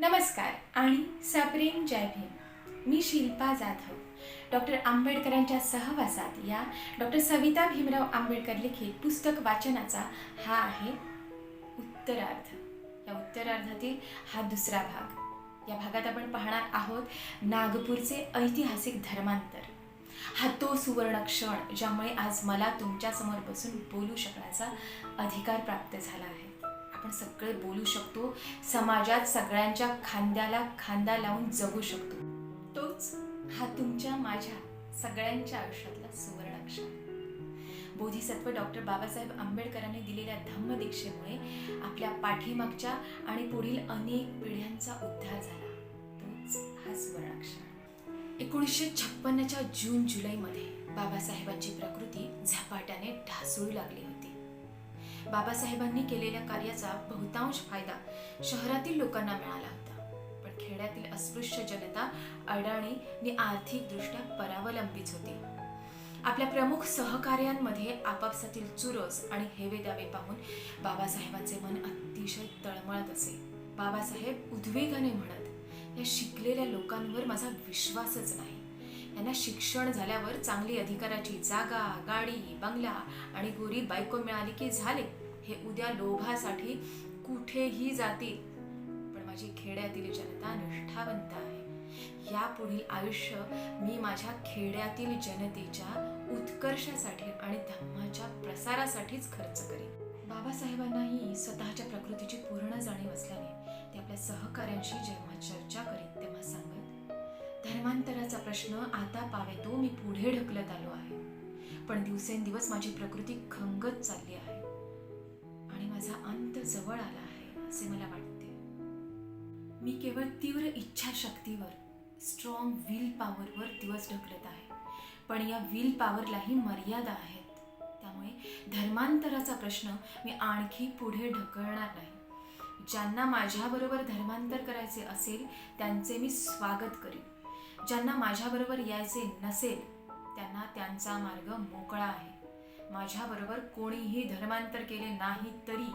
नमस्कार आणि सप्रेम जय भीम. मी शिल्पा जाधव. डॉक्टर आंबेडकरांच्या सहवासात या डॉक्टर सविता भीमराव आंबेडकर लिखित पुस्तक वाचनाचा हा आहे उत्तरार्ध. या उत्तरार्धातील हा दुसरा भाग. या भागात आपण पाहणार आहोत नागपूरचे ऐतिहासिक धर्मांतर. हा तो सुवर्ण क्षण ज्यामुळे आज मला तुमच्यासमोर बसून बोलू शकण्याचा अधिकार प्राप्त झाला आहे. आपण सगळे बोलू शकतो समाजात सगळ्यांच्या खांद्याला खांदा लावून जगू शकतो. तोच हा तुमच्या माझ्या सगळ्यांच्या आयुष्यातला सुवर्ण क्षण बोधिसत्व डॉक्टर बाबासाहेब आंबेडकरांनी दिलेल्या धम्मदीक्षेमुळे आपल्या पाठीमागच्या आणि पुढील अनेक पिढ्यांचा उद्धार झाला. तोच हा सुवर्ण क्षण एकोणीसशे छप्पन्नच्या जून जुलैमध्ये बाबासाहेबांची प्रकृती झपाट्याने ढासळू लागली. बाबासाहेबांनी केलेल्या कार्याचा बहुतांश फायदा शहरातील लोकांना मिळाला होता. पण खेड्यातील अस्पृश्य जनता अडाणी आणि आर्थिकदृष्ट्या परावलंबीच होती. आपल्या प्रमुख सहकार्यांमध्ये आपापसातील चुरस आणि हेवे दावे पाहून बाबासाहेबांचे मन अतिशय तळमळत असे. बाबासाहेब उद्वेगाने म्हणत या शिकलेल्या लोकांवर माझा विश्वासच नाही. यांना शिक्षण झाल्यावर चांगली अधिकाराची जागा गाडी बंगला आणि गोरी बायको मिळाली की झाले? हे उद्या लोभासाठी कुठेही जातील. पण माझी खेड्यातील जनता निष्ठावंत आहे. यापुढील आयुष्य मी माझ्या खेड्यातील जनतेच्या उत्कर्षासाठी आणि धम्माच्या प्रसारासाठीच खर्च करेन. बाबासाहेबांनाही स्वतःच्या प्रकृतीची पूर्ण जाणीव असल्याने ते आपल्या सहकाऱ्यांशी जेव्हा चर्चा करीत तेव्हा सांगत धर्मांतराचा प्रश्न आता पावे तो मी पुढे ढकलत आलो आहे. पण दिवसेंदिवस माझी प्रकृती खंगत चालली आहे. माझा अंत जवळ आला आहे असे मला वाटते. मी केवळ तीव्र इच्छाशक्तीवर स्ट्रॉंग विल पॉवरवर दिवस ढकलत आहे. पण या विल पॉवरलाही मर्यादा आहेत. त्यामुळे धर्मांतराचा प्रश्न मी आणखी पुढे ढकलणार नाही. ज्यांना माझ्याबरोबर धर्मांतर करायचे असेल त्यांचे मी स्वागत करीन. ज्यांना माझ्याबरोबर यायचे नसेल त्यांना त्यांचा मार्ग मोकळा आहे. माझ्याबरोबर कोणीही धर्मांतर केले नाही तरी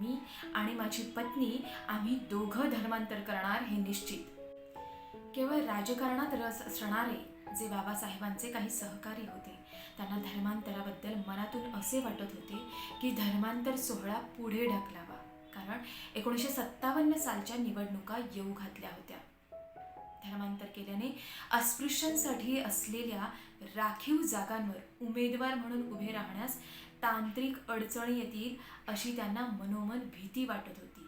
मी आणि माझी पत्नी आम्ही दोघं धर्मांतर करणार हे निश्चित. केवळ राजकारणात रस असणारे जे बाबासाहेबांचे काही सहकारी होते त्यांना धर्मांतराबद्दल मनातून असे वाटत होते की धर्मांतर सोहळा पुढे ढकलावा कारण एकोणीसशे सत्तावन्न सालच्या निवडणुका येऊ घातल्या होत्या. धर्मांतर केल्याने अस्पृश्यांसाठी असलेल्या राखीव जागांवर उमेदवार म्हणून उभे राहण्यास तांत्रिक अडचणी येतील अशी त्यांना मनोमन भीती वाटत होती.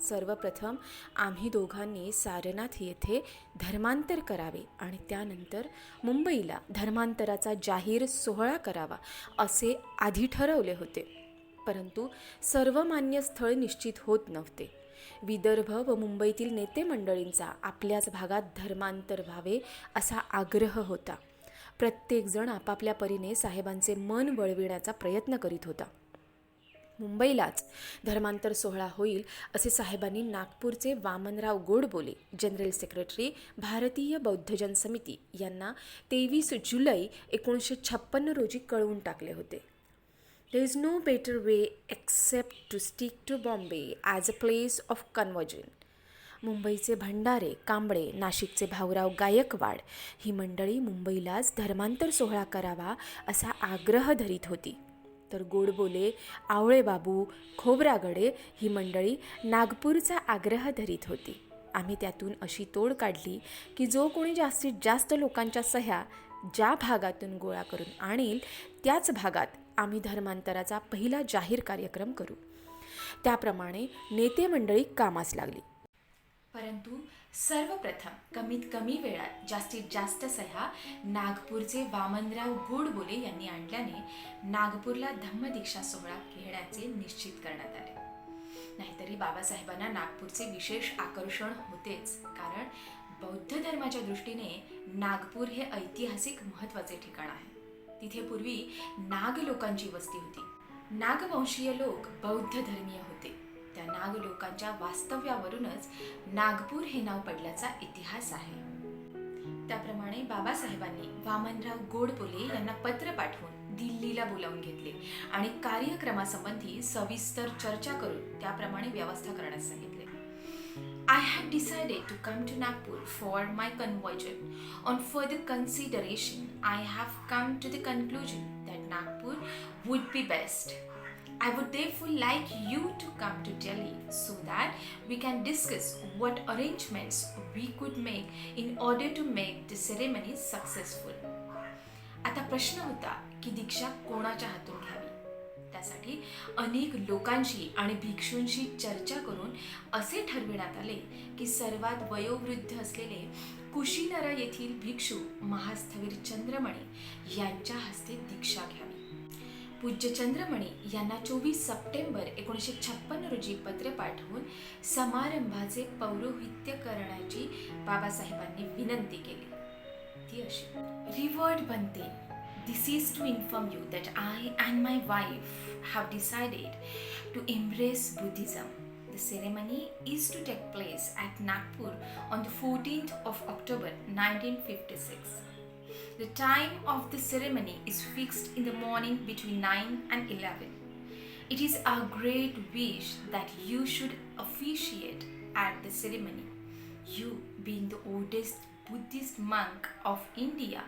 सर्वप्रथम आम्ही दोघांनी सारनाथ येथे धर्मांतर करावे आणि त्यानंतर मुंबईला धर्मांतराचा जाहीर सोहळा करावा असे आधी ठरवले होते. परंतु सर्वमान्य स्थळ निश्चित होत नव्हते. विदर्भ व मुंबईतील नेते मंडळींचा आपल्याच भागात धर्मांतर व्हावे असा आग्रह होता. प्रत्येकजण आपापल्या परीने साहेबांचे मन वळविण्याचा प्रयत्न करीत होता. मुंबईलाच धर्मांतर सोहळा होईल असे साहेबांनी नागपूरचे वामनराव गोडबोले जनरल सेक्रेटरी भारतीय बौद्धजन समिती यांना तेवीस जुलै एकोणीसशे छप्पन्न रोजी कळवून टाकले होते. There is no better way except to stick to Bombay as a place of conversion. मुंबईचे भंडारे कांबळे नाशिकचे भाऊराव गायकवाड. ही मंडळी मुंबईलाच धर्मांतर सोहळा करावा असा आग्रह धरीत होती. तर गोडबोले आवळेबाबू खोबरागडे ही मंडळी नागपूरचा आग्रह धरीत होती. आम्ही त्यातून अशी तोड काढली की जो कोणी जास्तीत जास्त लोकांच्या सह्या ज्या भागातून गोळा करून आणील त्याच भागात आम्ही धर्मांतराचा पहिला जाहीर कार्यक्रम करू. त्याप्रमाणे नेते मंडळी कामास लागली. परंतु सर्वप्रथम कमीत कमी वेळात जास्तीत जास्त सह्या नागपूरचे वामनराव गोडबोले यांनी आणल्याने नागपूरला धम्मदीक्षा सोहळा घेण्याचे निश्चित करण्यात आले. नाहीतरी बाबासाहेबांना नागपूरचे विशेष आकर्षण होतेच कारण बौद्ध धर्माच्या दृष्टीने नागपूर हे ऐतिहासिक महत्त्वाचे ठिकाण आहे. तिथे पूर्वी नाग लोकांची वस्ती होती. नागवंशीय लोक बौद्ध धर्मीय होते. त्या नाग लोकांच्या वास्तव्यावरूनच नागपूर हे नाव पडल्याचा इतिहास आहे त्याप्रमाणे बाबासाहेबांनी वामनराव गोडबोले यांना पत्र पाठवून दिल्लीला बोलावून घेतले आणि कार्यक्रमासंबंधी सविस्तर चर्चा करून त्याप्रमाणे व्यवस्था करण्यास सांगितले I have decided to come to Nagpur for my conversion. On further consideration, I have come to the conclusion that Nagpur would be best. I would therefore like you to come to Delhi so that we can discuss what arrangements we could make in order to make the ceremony successful. आता प्रश्न होता की दीक्षा कोणाच्या हातून घ्यावी त्यासाठी अनेक लोकांशी आणि भिक्षूंशी चर्चा करून असे ठरविण्यात आले की सर्वात वयोवृद्ध असलेले कुशीनरा येथील भिक्षू महास्थवीर चंद्रमणी यांच्या हस्ते दीक्षा घ्यावी पूज्य चंद्रमणी यांना चोवीस सप्टेंबर एकोणीसशे छप्पन्न रोजी पत्र पाठवून समारंभाचे पौरोहित्य करण्याची बाबासाहेबांनी विनंती केली. ती अशी रिवर्ड बनते. This is to inform you that I and my wife have decided to embrace Buddhism The ceremony is to take place at Nagpur on the 14th of October 1956. The time of the ceremony is fixed in the morning between 9 and 11. It is our great wish that you should officiate at the ceremony. You, being the oldest Buddhist monk of India,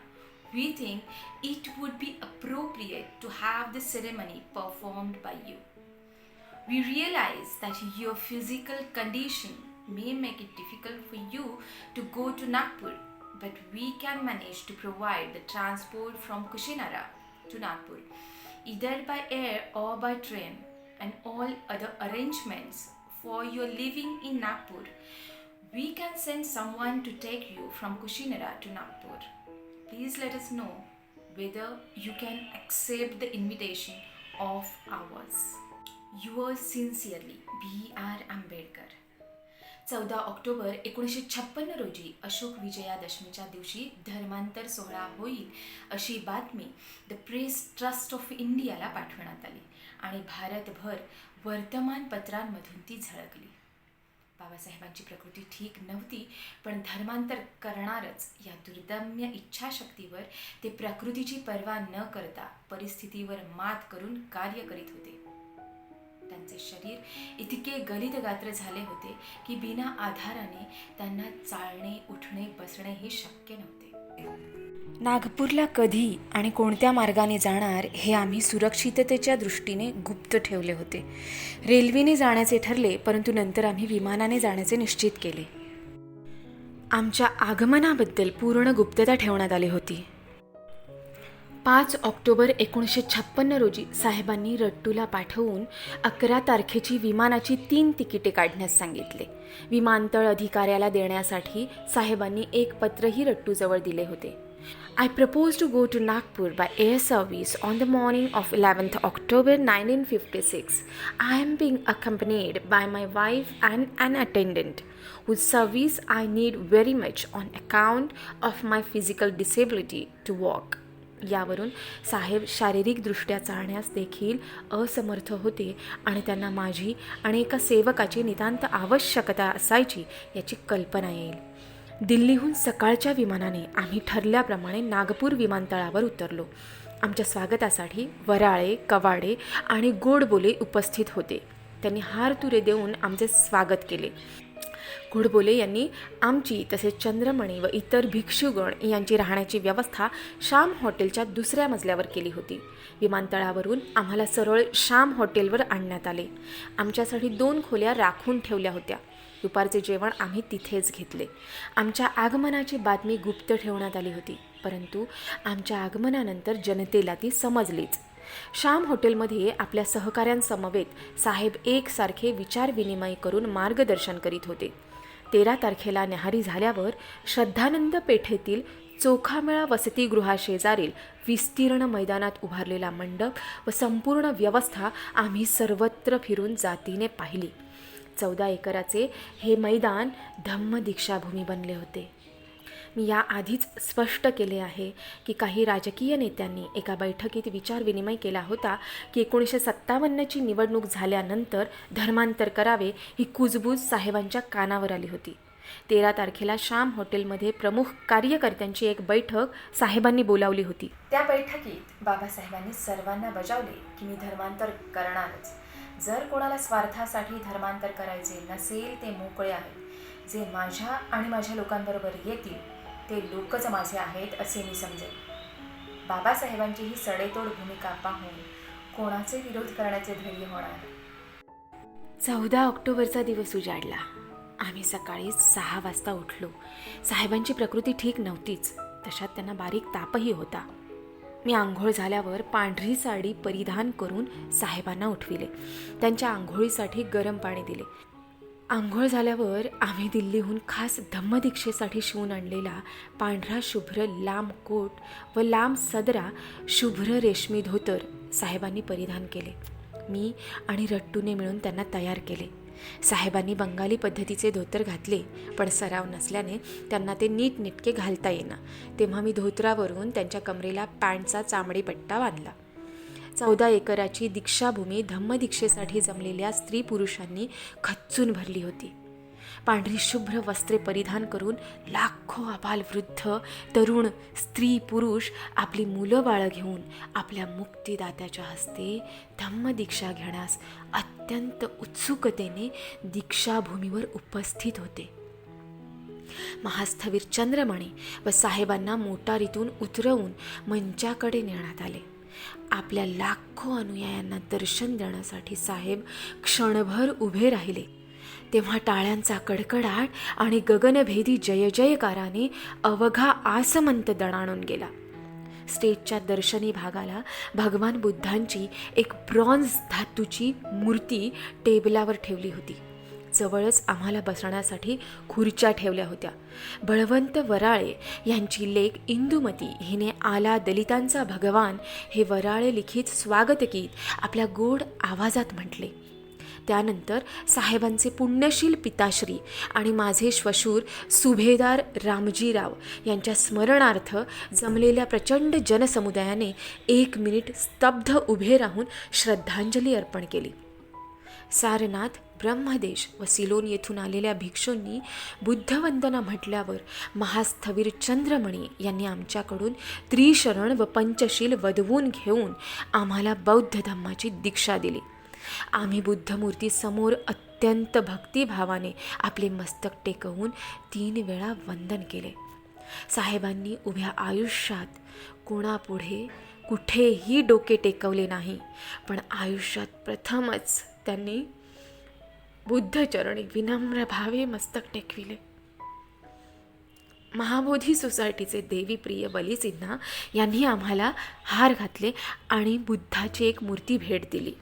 we think it would be appropriate to have the ceremony performed by you. We realize that your physical condition may make it difficult for you to go to Nagpur, but we can manage to provide the transport from Kushinara to Nagpur, either by air or by train, and all other arrangements for your living in Nagpur. We can send someone to take you from Kushinara to Nagpur. Please let us know whether you can accept the invitation of ours. Yours sincerely, B.R. Ambedkar. चौदा October एकोणीसशे छप्पन्न रोजी अशोक विजयादशमीच्या दिवशी धर्मांतर सोहळा होईल अशी बातमी द प्रेस ट्रस्ट ऑफ इंडियाला पाठवण्यात आली आणि भारतभर वर्तमानपत्रांमधून ती झळकली. बाबासाहेबांची प्रकृती ठीक नव्हती पण धर्मांतर करणारच या दुर्दम्य इच्छाशक्तीवर ते प्रकृतीची पर्वा न करता परिस्थितीवर मात करून कार्य करीत होते. त्यांचे शरीर इतके गलितगात्र झाले होते की बिना आधाराने त्यांना चालणे उठणे बसणे हे शक्य नव्हते. नागपूरला कधी आणि कोणत्या मार्गाने जाणार हे आम्ही सुरक्षिततेच्या दृष्टीने गुप्त ठेवले होते. रेल्वेने जाण्याचे ठरले परंतु नंतर आम्ही विमानाने जाण्याचे निश्चित केले. आमच्या आगमनाबद्दल पूर्ण गुप्तता ठेवण्यात आली होती. पाच ऑक्टोबर एकोणीसशे छप्पन्न रोजी साहेबांनी रट्टूला पाठवून अकरा तारखेची विमानाची तीन तिकिटे काढण्यास सांगितले. विमानतळ अधिकाऱ्याला देण्यासाठी साहेबांनी एक पत्रही रट्टूजवळ दिले होते. I propose to go to Nagpur by air service on the morning of eleventh October nineteen fifty six I am being accompanied by my wife and an attendant whose service I need very much on account of my physical disability to walk यावरून साहेब शारीरिकदृष्ट्या चालण्यास देखील असमर्थ होते आणि त्यांना माझी आणि एका सेवकाची नितांत आवश्यकता असायची याची कल्पना येईल. दिल्लीहून सकाळच्या विमानाने आम्ही ठरल्याप्रमाणे नागपूर विमानतळावर उतरलो. आमच्या स्वागतासाठी वराळे कवाडे आणि गोडबोले उपस्थित होते. त्यांनी हार तुरे देऊन आमचे स्वागत केले. घोडबोले यांनी आमची तसेच चंद्रमणी व इतर भिक्षुगण यांची राहण्याची व्यवस्था श्याम हॉटेलच्या दुसऱ्या मजल्यावर केली होती. विमानतळावरून आम्हाला सरळ श्याम हॉटेलवर आणण्यात आले. आमच्यासाठी दोन खोल्या राखून ठेवल्या होत्या. दुपारचे जेवण आम्ही तिथेच घेतले. आमच्या आगमनाची बातमी गुप्त ठेवण्यात आली होती परंतु आमच्या आगमनानंतर जनतेला ती समजलीच. श्याम हॉटेलमध्ये आपल्या सहकाऱ्यांसमवेत साहेब एकसारखे विचारविनिमय करून मार्गदर्शन करीत होते. तेरा तारखेला न्याहारी झाल्यावर श्रद्धानंद पेठेतील चोखामेळा वसतिगृहाशेजारील विस्तीर्ण मैदानात उभारलेला मंडप व संपूर्ण व्यवस्था आम्ही सर्वत्र फिरून जातीने पाहिली. चौदा एकराचे हे मैदान धम्म दीक्षाभूमी बनले होते. मी याआधीच स्पष्ट केले आहे की काही राजकीय नेत्यांनी एका बैठकीत विचारविनिमय केला होता की एकोणीसशे सत्तावन्नची निवडणूक झाल्यानंतर धर्मांतर करावे ही कुजबूज साहेबांच्या कानावर आली होती. तेरा तारखेला श्याम हॉटेलमध्ये प्रमुख कार्यकर्त्यांची एक बैठक साहेबांनी बोलावली होती. त्या बैठकीत बाबासाहेबांनी सर्वांना बजावले की मी धर्मांतर करणारच. जर कोणाला स्वार्थासाठी धर्मांतर करायचे नसेल ते मोकळे आहेत. जे माझ्या आणि माझ्या लोकांबरोबर येतील ते लोकच माझे आहेत असे मी समजेन. बाबासाहेबांची ही सडेतोड भूमिका पाहून कोणाचे विरोध करण्याचे धैर्य होणार? चौदा ऑक्टोबरचा दिवस उजाडला. आम्ही सकाळी सहा वाजता उठलो. साहेबांची प्रकृती ठीक नव्हतीच. तशात त्यांना बारीक तापही होता. मी आंघोळ झाल्यावर पांढरी साडी परिधान करून साहेबांना उठविले. त्यांच्या आंघोळीसाठी गरम पाणी दिले. आंघोळ झाल्यावर आम्ही दिल्लीहून खास धम्मदीक्षेसाठी शिवून आणलेला पांढरा शुभ्र लांब कोट व लांब सदरा शुभ्र रेशमी धोतर साहेबांनी परिधान केले. मी आणि रट्टूने मिळून त्यांना तयार केले. साहेबांनी बंगाली पद्धतीचे धोतर घातले पण सराव नसल्याने त्यांना ते नीटनेटके घालता येईना. तेव्हा मी धोतरावरून त्यांच्या कमरेला पॅन्टचा चामडी पट्टा बांधला. चौदा एकराची दीक्षाभूमी धम्मदीक्षेसाठी जमलेल्या स्त्री पुरुषांनी खच्चून भरली होती. पांढरी शुभ्र वस्त्रे परिधान करून लाखो अबाल वृद्ध तरुण स्त्री पुरुष आपली मुलं बाळं घेऊन आपल्या मुक्तिदात्याच्या हस्ते धम्मदीक्षा घेण्यास अत्यंत उत्सुकतेने दीक्षाभूमीवर उपस्थित होते. महास्थवीर चंद्रमणी व साहेबांना मोटारीतून उतरवून मंचाकडे नेण्यात आले. आपल्या लाखो अनुयायांना दर्शन देण्यासाठी साहेब क्षणभर उभे राहिले. तेव्हा टाळ्यांचा कडकडाट आणि गगनभेदी जय जयकाराने अवघा आसमंत दणाणून गेला. स्टेजच्या दर्शनी भागाला भगवान बुद्धांची एक ब्रॉन्झ धातूची मूर्ती टेबलावर ठेवली होती. जवळच आम्हाला बसण्यासाठी खुर्च्या ठेवल्या होत्या. बळवंत वराळे यांची लेख इंदुमती हिने आला दलितांचा भगवान हे वराळे लिखित स्वागतगीत आपल्या गोड आवाजात म्हटले. त्यानंतर साहेबांचे पुण्यशील पिताश्री आणि माझे श्वशूर सुभेदार रामजीराव यांच्या स्मरणार्थ जमलेल्या प्रचंड जनसमुदायाने एक मिनिट स्तब्ध उभे राहून श्रद्धांजली अर्पण केली. सारनाथ ब्रह्मदेश व सिलोन येथून आलेल्या भिक्षूंनी बुद्धवंदना म्हटल्यावर महास्थवीर चंद्रमणी यांनी आमच्याकडून त्रिशरण व पंचशील वधवून घेऊन आम्हाला बौद्ध धम्माची दीक्षा दिली. आम्ही बुद्धमूर्ती समोर अत्यंत भक्तिभावाने आपले मस्तक टेकवून तीन वेळा वंदन केले. साहेबांनी उभ्या आयुष्यात कोणापुढे कुठेही डोके टेकवले नाही पण आयुष्यात प्रथमच त्यांनी बुद्धचरणी विनम्र भावे मस्तक टेकविले. महाबोधी सोसायटीचे देवीप्रिय बलिसिन्हा यांनी आम्हाला हार घातले आणि बुद्धाची एक मूर्ती भेट दिली.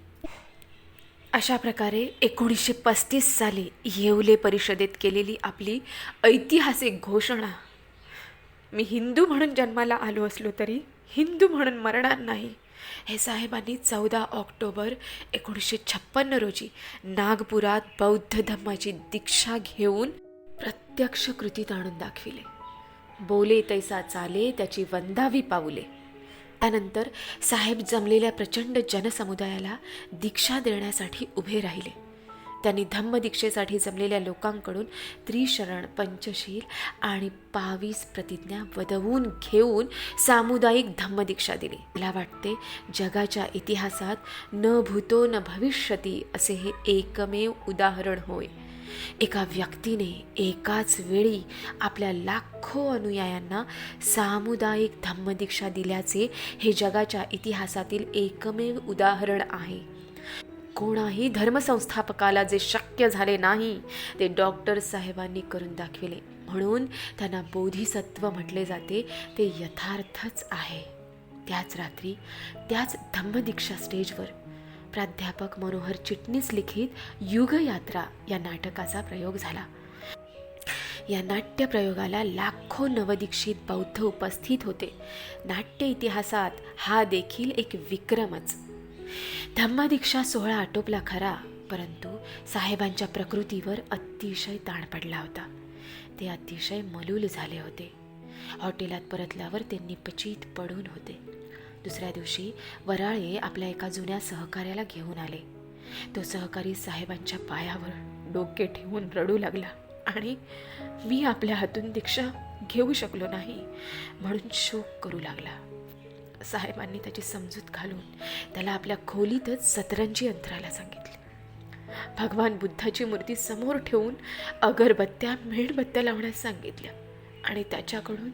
अशा प्रकारे एकोणीसशे पस्तीस साली येवले परिषदेत केलेली आपली ऐतिहासिक घोषणा. मी हिंदू म्हणून जन्माला आलो असलो तरी हिंदू म्हणून मरणार नाही. हे साहेबांनी चौदा ऑक्टोबर एकोणीसशे छप्पन्न रोजी नागपुरात बौद्ध धम्माची दीक्षा घेऊन प्रत्यक्ष कृतीत आणून दाखविले. बोले तैसा चाले त्याची वंदावी पाऊले. त्यानंतर साहेब जमलेल्या प्रचंड जनसमुदायाला दीक्षा देण्यासाठी उभे राहिले. त्यांनी धम्मदीक्षेसाठी जमलेल्या लोकांकडून त्रिशरण पंचशील आणि बावीस प्रतिज्ञा वदवून घेऊन सामुदायिक धम्मदीक्षा दिली. मला वाटते जगाच्या इतिहासात न भूतो न भविष्यती असे हे एकमेव उदाहरण होय. एका व्यक्तीने एकाच वेळी आपल्या लाखो अनुयायांना सामुदायिक धम्मदीक्षा दिल्याचे हे जगाच्या इतिहासातील एकमेव उदाहरण आहे. कोणाही धर्मसंस्थापकाला जे शक्य झाले नाही ते डॉक्टर साहेबांनी करून दाखविले. म्हणून त्यांना बोधिसत्व म्हटले जाते ते यथार्थच आहे. त्याच रात्री त्याच धम्मदीक्षा स्टेजवर प्राध्यापक मनोहर चिटणीस लिखित युगयात्रा या नाटकाचा प्रयोग झाला. या नाट्य प्रयोगाला लाखो नवदीक्षित बौद्ध उपस्थित होते. नाट्य इतिहासात हा देखील एक विक्रमच. धम्मदीक्षा सोहळा आटोपला खरा परंतु साहेबांच्या प्रकृतीवर अतिशय ताण पडला होता. ते अतिशय मलूल झाले होते. हॉटेलात परतल्यावर ते निपचित पडून होते. दुसऱ्या दिवशी वराळे आपल्या एका जुन्या सहकार्याला घेऊन आले. तो सहकारी साहेबांच्या पायावर डोके ठेवून रडू लागला आणि मी आपल्या हातून दीक्षा घेऊ शकलो नाही म्हणून शोक करू लागला. साहेबांनी त्याची समजूत घालून त्याला आपल्या खोलीतच सतरंजी अंतराला सांगितले. भगवान बुद्धाची मूर्ती समोर ठेवून अगरबत्त्या मेणबत्त्या लावण्यास सांगितल्या आणि त्याच्याकडून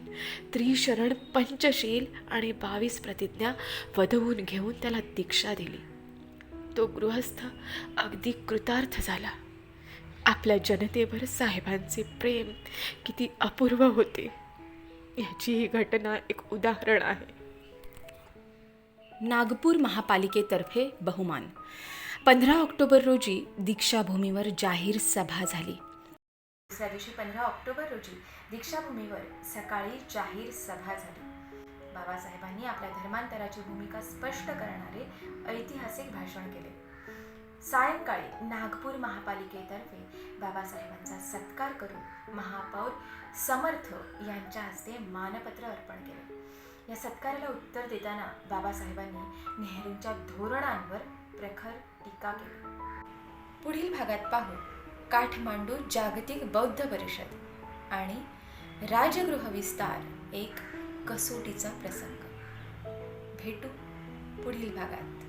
त्रिशरण पंचशील आणि बावीस प्रतिज्ञा वधवून घेऊन त्याला दीक्षा दिली. तो गृहस्थ अगदी कृतार्थ झाला. आपल्या जनतेवर साहेबांचे प्रेम किती अपूर्व होते. याची ही घटना एक उदाहरण आहे. नागपूर महापालिकेतर्फे बहुमान. पंधरा ऑक्टोबर रोजी दीक्षाभूमीवर जाहीर सभा झाली. दुसऱ्या दिवशी पंधरा ऑक्टोबर रोजी दीक्षाभूमीवर सकाळी जाहीर सभा झाली. बाबासाहेबांनी आपल्या धर्मांतराची भूमिका स्पष्ट करणारे ऐतिहासिक भाषण केले. सायंकाळी नागपूर महापालिकेतर्फे बाबासाहेबांचा सत्कार करून महापौर समर्थ यांच्या हस्ते मानपत्र अर्पण केले. या सत्काराला उत्तर देताना बाबासाहेबांनी नेहरूंच्या धोरणांवर प्रखर टीका केली. पुढील भागात पाहू काठमांडू जागतिक बौद्ध परिषद आणि राजगृह विस्तार एक कसोटीचा प्रसंग. भेटू पुढील भागात.